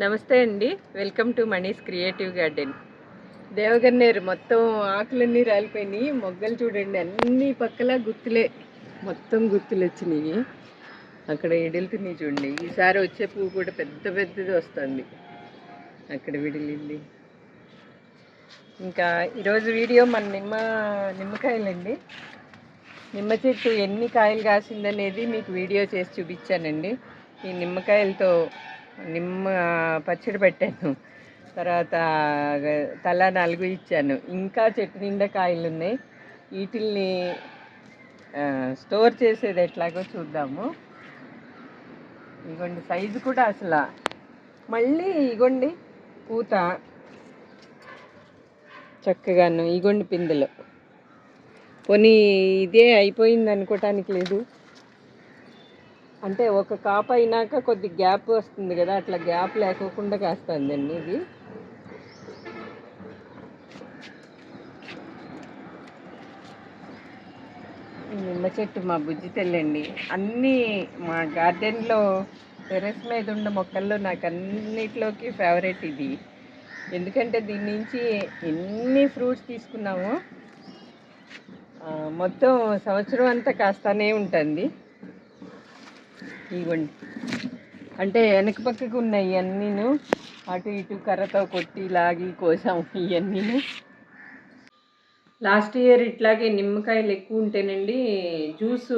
నమస్తే అండి. Welcome to Mani's creative garden. దేవగన్నేరు మొత్తం ఆకులన్నీ రాలిపోయినాయి. మొగ్గలు చూడండి అన్ని పక్కల గుత్తులే. మొత్తం గుత్తులు వచ్చినాయి. అక్కడ ఎడులుతున్నాయి చూడండి. ఈసారి వచ్చే పువ్వు కూడా పెద్ద పెద్దది వస్తుంది. అక్కడ విడిలింది. ఇంకా ఈరోజు వీడియో మన నిమ్మ నిమ్మకాయలండి. నిమ్మ చెట్టు ఎన్ని కాయలు కాసిందనేది మీకు వీడియో చేసి చూపించానండి. ఈ నిమ్మకాయలతో నిమ్మ పచ్చడి పెట్టాను. తర్వాత తల నాలుగు ఇచ్చాను. ఇంకా చెట్టు నిండా కాయలు ఉన్నాయి. వీటిల్ని స్టోర్ చేసేది ఎట్లాగో చూద్దాము. ఇగోండి సైజు కూడా అసలు. మళ్ళీ ఇగోండి పూత. చక్కగాను ఇగోండి పిందెలు. పోనీ ఇదే అయిపోయింది అనుకోవటానికి లేదు. అంటే ఒక కాపు అయినాక కొద్ది గ్యాప్ వస్తుంది కదా అట్లా గ్యాప్ లేకోకుండా కాస్తుందండి ఇది. నిమ్మ చెట్టు మా బుజ్జి తెల్లండి అన్నీ మా గార్డెన్లో టెరెస్ మీద ఉన్న మొక్కల్లో నాకు అన్నిట్లోకి ఫేవరెట్ ఇది. ఎందుకంటే దీని నుంచి ఎన్ని ఫ్రూట్స్ తీసుకున్నామో మొత్తం సంవత్సరం అంతా కాస్తానే ఉంటుంది. ఇవ్వండి. అంటే వెనక పక్కకు ఉన్నాయి అన్నీను అటు ఇటు కర్రతో కొట్టి లాగి కోసాము ఇవన్నీను లాస్ట్ ఇయర్ ఇట్లాగే నిమ్మకాయలు ఎక్కువ ఉంటేనండి జ్యూస్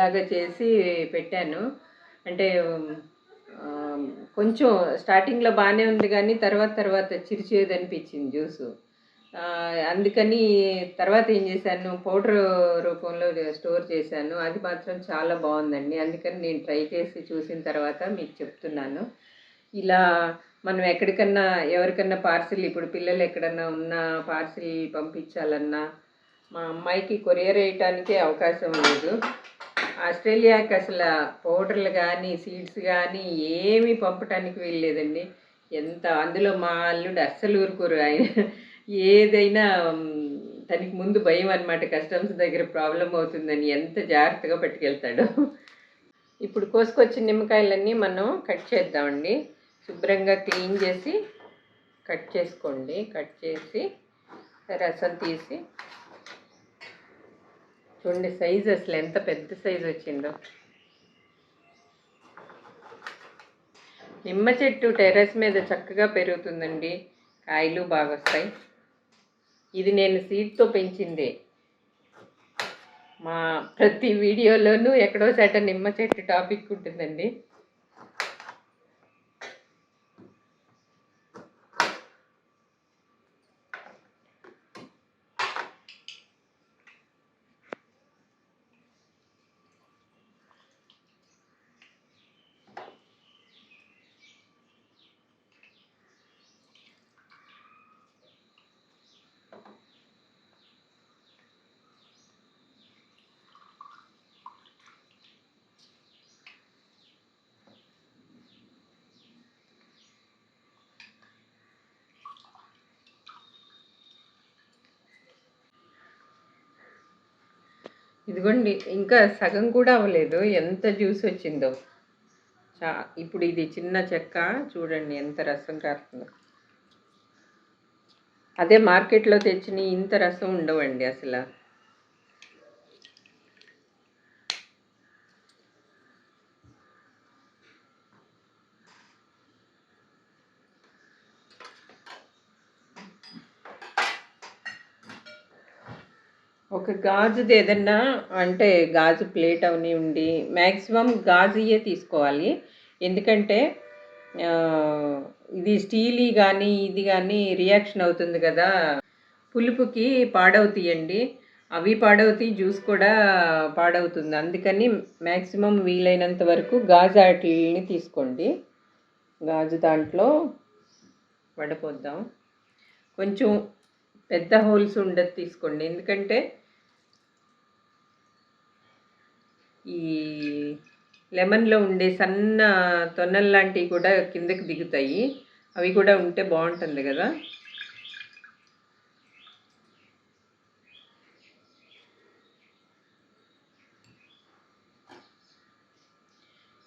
లాగా చేసి పెట్టాను. అంటే కొంచెం స్టార్టింగ్లో బాగానే ఉంది కానీ తర్వాత తర్వాత చిరిచేది అనిపించింది జ్యూసు. అందుకని తర్వాత ఏం చేశాను పౌడర్ రూపంలో స్టోర్ చేశాను. అది మాత్రం చాలా బాగుందండి. అందుకని నేను ట్రై చేసి చూసిన తర్వాత మీకు చెప్తున్నాను. ఇలా మనం ఎక్కడికన్నా ఎవరికన్నా పార్సిల్ ఇప్పుడు పిల్లలు ఎక్కడన్నా ఉన్నా పార్సిల్ పంపించాలన్నా మా అమ్మాయికి కొరియర్ వేయటానికే అవకాశం లేదు. ఆస్ట్రేలియాకి అసలు పౌడర్లు కానీ సీడ్స్ కానీ ఏమీ పంపటానికి వీల్లేదండి. ఎంత అందులో మా అల్లుడు అస్సలు ఊరుకోరు ఆయన. ఏదైనా తనకి ముందు భయం అనమాట కస్టమ్స్ దగ్గర ప్రాబ్లం అవుతుందని ఎంత జాగ్రత్తగా పట్టుకెళ్తాడు. ఇప్పుడు కోసుకొచ్చిన నిమ్మకాయలన్నీ మనం కట్ చేద్దామండి. శుభ్రంగా క్లీన్ చేసి కట్ చేసుకోండి. కట్ చేసి రసం తీసి. చూడండి సైజ్ అసలు ఎంత పెద్ద సైజ్ వచ్చిందో. నిమ్మ చెట్టు టెర్రస్ మీద చక్కగా పెరుగుతుందండి. కాయలు బాగా వస్తాయి ఇది నేను సీడ్తో పెంచిందే. మా ప్రతి వీడియోలోనూ ఎక్కడో చోట నిమ్మ చెట్టు టాపిక్ ఉంటుందండి. ఇదిగోండి ఇంకా సగం కూడా అవ్వలేదు. ఎంత జ్యూస్ వచ్చిందో. చా ఇప్పుడు ఇది చిన్న చెక్క. చూడండి ఎంత రసం కారుతుందో. అదే మార్కెట్లో తెచ్చిన ఇంత రసం ఉండవండి అసలు. ఒక గాజుది ఏదన్నా అంటే గాజు ప్లేట్ అవని ఉండి మ్యాక్సిమం గాజుయే తీసుకోవాలి. ఎందుకంటే ఇది స్టీల్ కానీ ఇది కానీ రియాక్షన్ అవుతుంది కదా. పులుపుకి పాడవుతాయండి. అవి పాడవుతాయి జ్యూస్ కూడా పాడవుతుంది. అందుకని మ్యాక్సిమం వీలైనంత వరకు గాజు వాటిని తీసుకోండి. గాజు దాంట్లో వడపోద్దాం. కొంచెం పెద్ద హోల్స్ ఉండదు తీసుకోండి. ఎందుకంటే ఈ లెమన్లో ఉండే సన్న తొన్నలు లాంటివి కూడా కిందకి దిగుతాయి. అవి కూడా ఉంటే బాగుంటుంది కదా.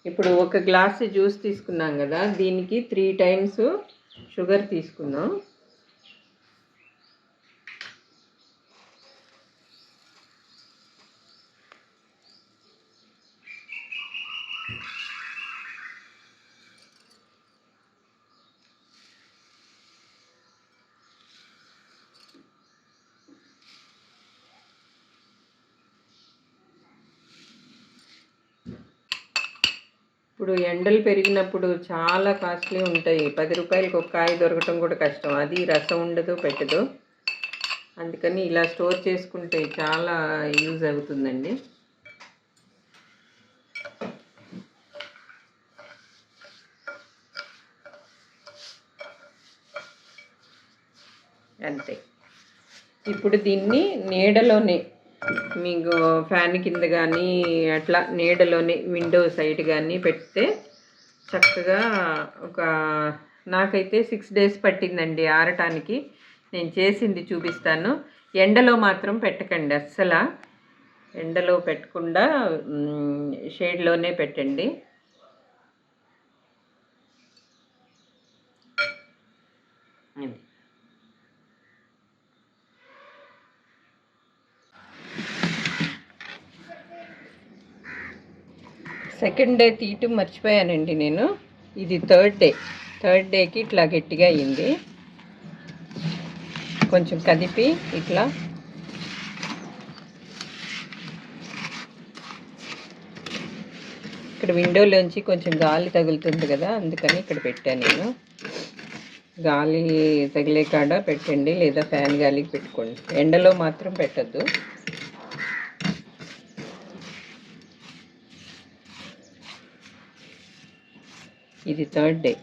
ఇప్పుడు ఒక గ్లాస్ జ్యూస్ తీసుకున్నాం కదా. దీనికి త్రీ టైమ్స్ షుగర్ తీసుకుందాం. ఇప్పుడు ఎండలు పెరిగినప్పుడు చాలా కాస్ట్లీ ఉంటాయి. పది రూపాయలకి ఒక కాయ దొరకటం కూడా కష్టం. అది రసం ఉండదు పెట్టదు. అందుకని ఇలా స్టోర్ చేసుకుంటే చాలా యూజ్ అవుతుందండి. అంతే. ఇప్పుడు దీన్ని నీడలోనే మీకు ఫ్యాన్ కింద కానీ అట్లా నీడలోనే విండో సైడ్ కానీ పెడితే చక్కగా ఒక నాకైతే సిక్స్ డేస్ పట్టిందండి ఆరటానికి. నేను చేసింది చూపిస్తాను. ఎండలో మాత్రం పెట్టకండి అస్సలు. ఎండలో పెట్టకుండా షేడ్లోనే పెట్టండి అది సెకండ్ డే తీయటం మర్చిపోయానండి నేను. ఇది థర్డ్ డే. థర్డ్ డేకి ఇట్లా గట్టిగా అయింది. కొంచెం కదిపి ఇట్లా. ఇక్కడ విండోలోంచి కొంచెం గాలి తగులుతుంది కదా అందుకని ఇక్కడ పెట్టాను నేను. గాలి తగిలే కాడ పెట్టండి లేదా ఫ్యాన్ గాలికి పెట్టుకోండి. ఎండలో మాత్రం పెట్టద్దు. ఇది థర్డ్ డే.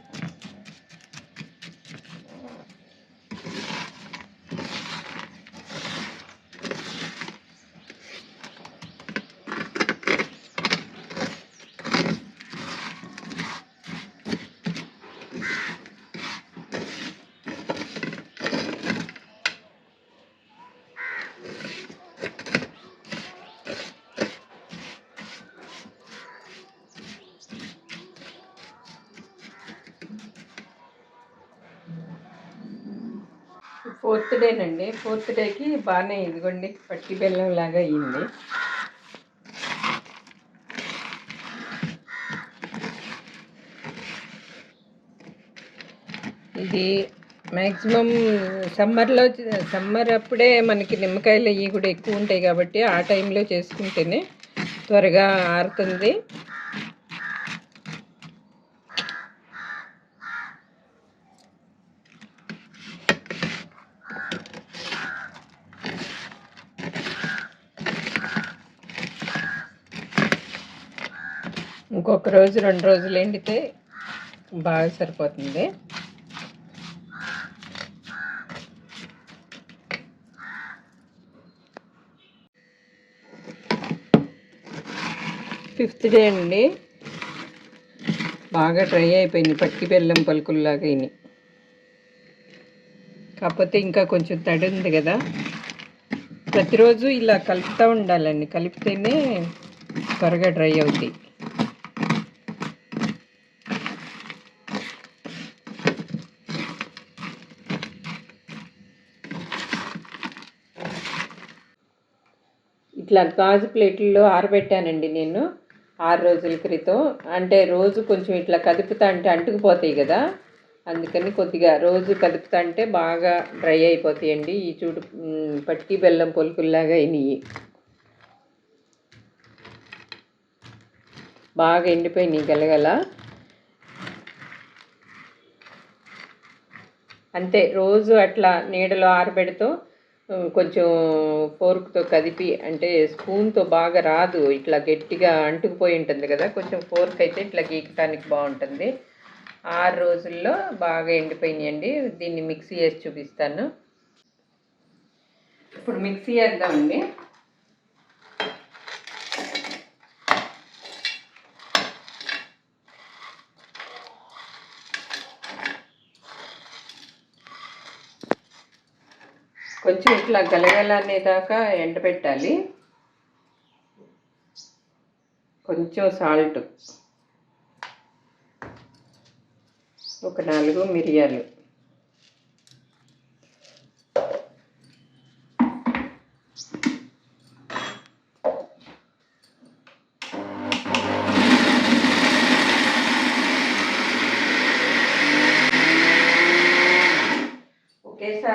ఫోర్త్ డేనండి. ఫోర్త్ డేకి బాగానే ఇదిగోండి పట్టి బెల్లం లాగా అయ్యింది. ఇది మ్యాక్సిమం సమ్మర్లో సమ్మర్ అప్పుడే మనకి నిమ్మకాయలు అవి కూడా ఎక్కువ ఉంటాయి కాబట్టి ఆ టైంలో చేసుకుంటేనే త్వరగా ఆరుతుంది. ఇంకొక రోజు రెండు రోజులు ఎండితే బాగా సరిపోతుంది. ఫిఫ్త్ డే అండి. బాగా డ్రై అయిపోయింది పట్టి బెల్లం పలుకుల్లాగా అయినాయి. కాకపోతే ఇంకా కొంచెం తడి ఉంది కదా. ప్రతిరోజు ఇలా కలుపుతూ ఉండాలండి. కలిపితేనే త్వరగా డ్రై అవుతాయి. ఇట్లా గాజు ప్లేట్లలో ఆరబెట్టానండి నేను ఆరు రోజుల క్రితం. అంటే రోజు కొంచెం ఇట్లా కదుపుతా అంటే అంటుకుపోతాయి కదా. అందుకని కొద్దిగా రోజు కదుపుతా అంటే బాగా డ్రై అయిపోతాయండి. ఈ చూడు పట్టి బెల్లం పొలుకుల్లాగా అయినాయి. బాగా ఎండిపోయినాయి గలగల. అంతే రోజు అట్లా నీడలో ఆరబెడుతూ. కొంచెం ఫోర్క్తో కదిపి అంటే స్పూన్తో బాగా రాదు. ఇట్లా గట్టిగా అంటుకుపోయి ఉంటుంది కదా కొంచెం ఫోర్క్ అయితే ఇట్లా గీకటానికి బాగుంటుంది. ఆరు రోజుల్లో బాగా ఎండిపోయినాయండి. దీన్ని మిక్సీ వేసి చూపిస్తాను. ఇప్పుడు మిక్సీ వేద్దామండి. కొంచెం ఇట్లా గలగలనేదాకా ఎండబెట్టాలి కొంచెం సాల్ట్. ఒక నాలుగు మిరియాలు.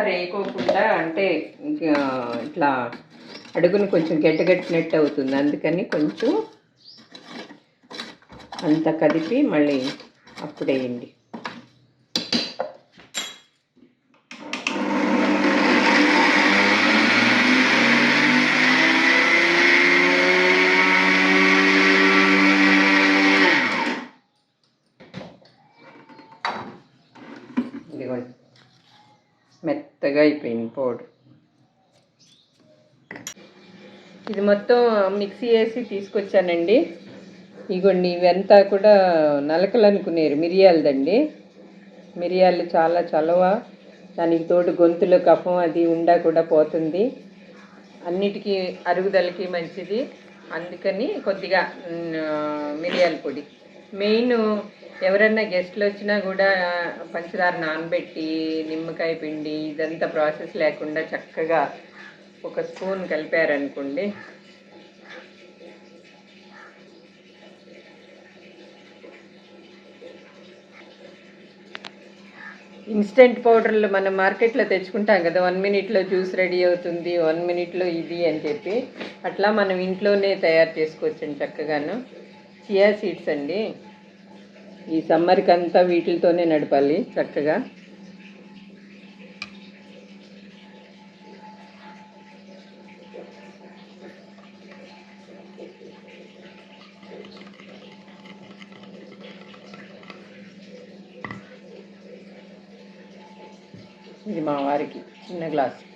ఒకేసారి వేయకోకుండా అంటే ఇంకా ఇట్లా అడుగును కొంచెం గడ్డగట్టినట్టు అవుతుంది. అందుకని కొంచెం అంత కదిపి మళ్ళీ అప్పుడేయండి వేయండి ఇదిగోండి మెత్తగా అయిపోయింది పౌడర్. ఇది మొత్తం మిక్సీ వేసి తీసుకొచ్చానండి. ఇగోండి ఇవంతా కూడా నలకలు అనుకునేరు మిరియాలదండి. మిరియాలు చాలా చలవ దానికి తోడు గొంతులో కఫం అది ఉండా కూడా పోతుంది. అన్నిటికీ అరుగుదలకి మంచిది. అందుకని కొద్దిగా మిరియాల పొడి. మెయిన్ ఎవరన్నా గెస్ట్లు వచ్చినా కూడా పంచదార నానబెట్టి నిమ్మకాయ పిండి ఇదంతా ప్రాసెస్ లేకుండా చక్కగా ఒక స్పూన్ కలిపారనుకోండి. ఇన్స్టెంట్ పౌడర్లు మనం మార్కెట్లో తెచ్చుకుంటాం కదా వన్ మినిట్లో జ్యూస్ రెడీ అవుతుంది వన్ మినిట్లో ఇది అని చెప్పి. అట్లా మనం ఇంట్లోనే తయారు చేసుకోవచ్చండి చక్కగాను. చియా సీడ్స్ అండి. ఈ సమ్మర్కి అంతా వీటితోనే నడపాలి చక్కగా. ఇది మా వారికి చిన్న గ్లాసు.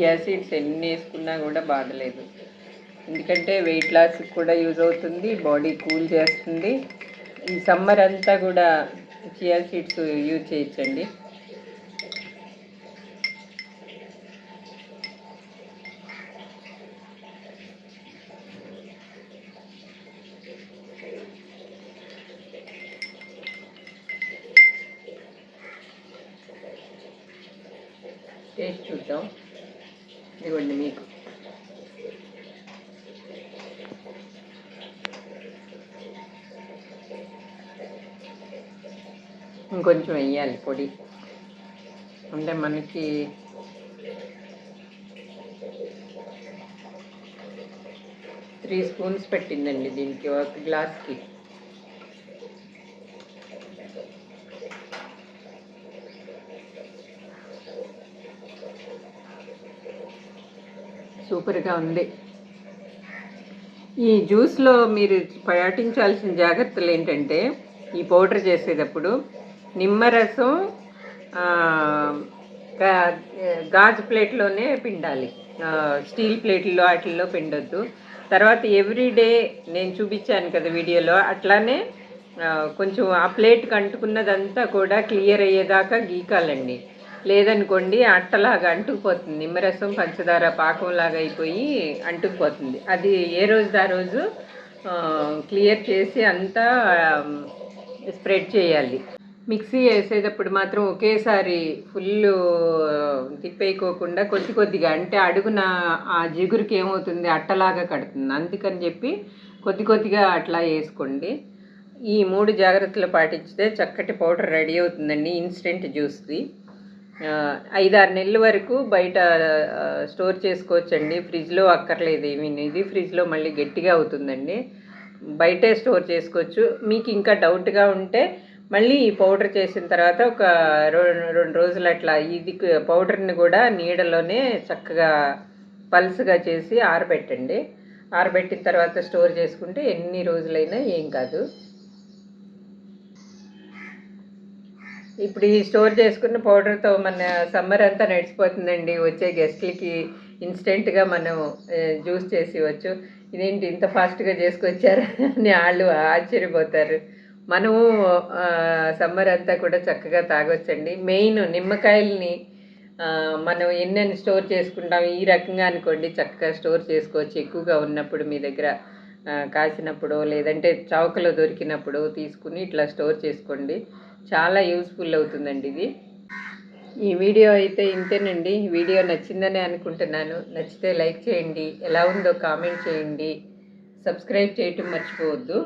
ఈ యాసిడ్స్ ఎన్ని వేసుకున్నా కూడా బాధలేదు. ఎందుకంటే వెయిట్ లాస్కి కూడా యూజ్ అవుతుంది బాడీ కూల్ చేస్తుంది. ఈ సమ్మర్ అంతా కూడా చియా సీడ్స్ యూజ్ చేయొచ్చండి. టేస్ట్ చూద్దాం. ఇదిగోండి మీకు. ఇంకొంచెం వేయాలి పొడి. అంటే మనకి త్రీ స్పూన్స్ పెట్టిందండి దీనికి ఒక గ్లాస్కి. సూపర్గా ఉంది. ఈ జ్యూస్లో మీరు పాటించాల్సిన జాగ్రత్తలు ఏంటంటే ఈ పౌడర్ చేసేటప్పుడు నిమ్మరసం గాజు ప్లేట్లోనే పిండాలి. స్టీల్ ప్లేట్లో వాటిల్లో పిండొద్దు. తర్వాత ఎవ్రీడే నేను చూపించాను కదా వీడియోలో అట్లానే కొంచెం ఆ ప్లేట్కి అంటుకున్నదంతా కూడా క్లియర్ అయ్యేదాకా గీకాలండి. లేదనుకోండి అట్టలాగా అంటుకుపోతుంది. నిమ్మరసం పంచదార పాకంలాగా అయిపోయి అంటుకుపోతుంది. అది ఏ రోజు ఆ రోజు క్లియర్ చేసి అంతా స్ప్రెడ్ చేయాలి. మిక్సీ వేసేటప్పుడు మాత్రం ఒకేసారి ఫుల్ తిప్పేయకోకుండా కొద్ది కొద్దిగా అంటే అడుగున ఆ జిగురుకి ఏమవుతుంది? అట్టలాగా కడుతుంది. అందుకని చెప్పి కొద్ది కొద్దిగా అట్లా వేసుకోండి. ఈ మూడు జాగ్రత్తలు పాటించితే చక్కటి పౌడర్ రెడీ అవుతుందండి. ఇన్స్టెంట్ జ్యూస్ది. ఐదారు నెలల వరకు బయట స్టోర్ చేసుకోవచ్చండి. ఫ్రిడ్జ్లో అక్కర్లేదు ఏమీ ఇది ఫ్రిడ్జ్లో మళ్ళీ గట్టిగా అవుతుందండి. బయటే స్టోర్ చేసుకోవచ్చు. మీకు ఇంకా డౌట్గా ఉంటే మళ్ళీ ఈ పౌడర్ చేసిన తర్వాత ఒక రెండు రెండు రోజులు అట్లా ఇది పౌడర్ని కూడా నీడలోనే చక్కగా పల్స్గా చేసి ఆరబెట్టండి. ఆరబెట్టిన తర్వాత స్టోర్ చేసుకుంటే ఎన్ని రోజులైనా ఏం కాదు. ఇప్పుడు ఈ స్టోర్ చేసుకున్న పౌడర్తో మన సమ్మర్ అంతా నడిచిపోతుందండి. వచ్చే గెస్ట్లకి ఇన్స్టెంట్గా మనం జ్యూస్ చేసి ఇవ్వచ్చు ఇదేంటి ఇంత ఫాస్ట్గా చేసుకొచ్చారు అని వాళ్ళు ఆశ్చర్యపోతారు. మనము సమ్మర్ అంతా కూడా చక్కగా తాగొచ్చండి. మెయిన్ నిమ్మకాయల్ని మనం ఎన్నెన్ని స్టోర్ చేసుకుంటాం ఈ రకంగా అనుకోండి. చక్కగా స్టోర్ చేసుకోవచ్చు. ఎక్కువగా ఉన్నప్పుడు మీ దగ్గర కాసినప్పుడు లేదంటే చౌకలో దొరికినప్పుడు తీసుకుని ఇట్లా స్టోర్ చేసుకోండి. చాలా యూస్ఫుల్ అవుతుందండి ఇది. ఈ వీడియో అయితే ఇంతేనండి. వీడియో నచ్చిందని అనుకుంటున్నాను. నచ్చితే లైక్ చేయండి. ఎలా ఉందో కామెంట్ చేయండి. సబ్స్క్రైబ్ చేయటం మర్చిపోవద్దు.